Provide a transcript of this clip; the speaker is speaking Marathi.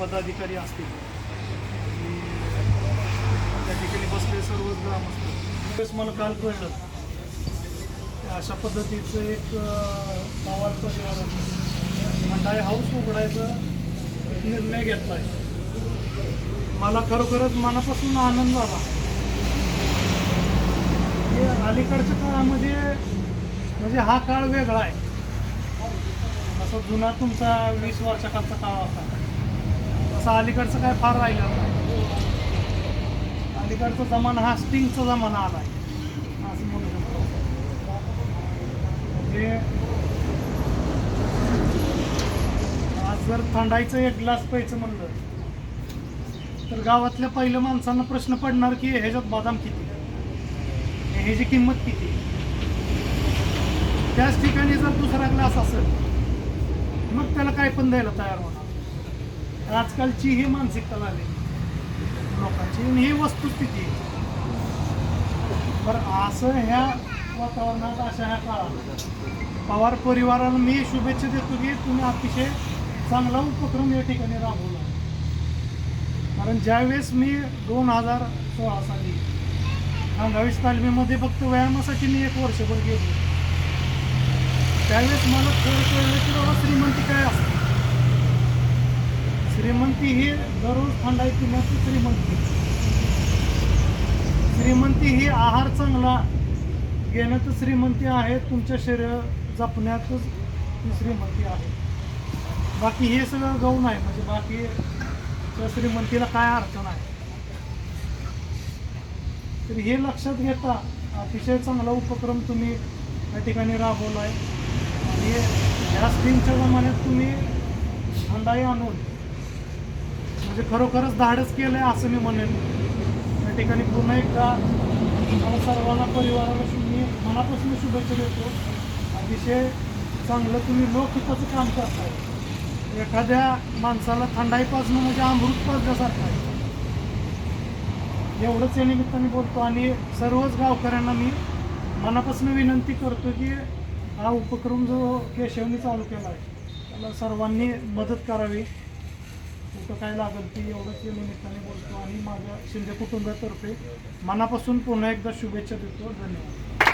पदाधिकारी असतील. त्या ठिकाणी बसले सर्वच ग्रामस्थ. त्यावेळेस मला काल कळलं अशा पद्धतीचं एक अं, पवार परिवारानं मंडाई हाऊस उघडायचा निर्णय घेतला आहे. मला खरोखरच मनापासून आनंद झाला अलीकडच्या काळामध्ये म्हणजे हा काळ वेगळा आहे. असा जुना तुमचा वीस वर्षाखालचा काळ होता. तसा अलीकडचं काय फार राहिलं नाही. अलीकडचा जमाना हा स्टिंगचा जमाना आला आहे असं म्हणू शकतो. म्हणजे आज जर थंडायचं एक ग्लास प्यायचं म्हणलं तर गावातल्या पहिल्या माणसांना प्रश्न पडणार की ह्याच्यात बदाम किती? ह्याची किंमत किती? त्याच ठिकाणी जर दुसरा ग्लास असेल मग त्याला काय पण द्यायला तयार होणार. आजकालची ही मानसिकता झाली. लोकांची आणि ही वस्तुस्थिती. आहे. बरं असं ह्या वातावरणात अशा ह्या काळात पवार परिवाराला मी शुभेच्छा देतो की तुम्ही अतिशय चांगला उपक्रम या ठिकाणी राबवला. कारण ज्यावेळेस मी दोन हजार सोळा साली अंगावीस तालमीमध्ये फक्त व्यायामासाठी मी एक वर्षभर गेलो. त्यावेळेस मला थोडं कळलं की बाबा श्रीमंती काय असते श्रीमंती ही दररोज थंडाई नसते श्रीमंती श्रीमंती ही आहार चांगला घेण्यात श्रीमंती आहे तुमच्या शरीर जपण्यातच ही श्रीमंती आहे. बाकी हे सगळं गौण आहे म्हणजे बाकी त्या श्रीमंतीला काय अर्थ नाही तर हे लक्षात घेता अतिशय चांगला उपक्रम तुम्ही या ठिकाणी राबवला आहे आणि ह्या स्कीमच्या जमान्यात तुम्ही थंडाई आणून म्हणजे खरोखरच धाडस केलं आहे असं मी म्हणेन. या ठिकाणी पुन्हा एकदा सर्वांना परिवाराला मी मनापासून शुभेच्छा देतो. अतिशय चांगलं तुम्ही लोकहिताचं काम करताय. एखाद्या माणसाला थंडाई पाजणं म्हणजे अमृत पाजल्यासारखं आहे. एवढंच या निमित्ताने बोलतो आणि सर्वच गावकऱ्यांना मी मनापासून विनंती करतो की हा उपक्रम जो केशवनी चालू केला आहे त्याला सर्वांनी मदत करावी. कुठं काय लागेल ते एवढंच या निमित्ताने बोलतो आणि माझ्या शिंदे कुटुंबातर्फे मनापासून पुन्हा एकदा शुभेच्छा देतो. धन्यवाद.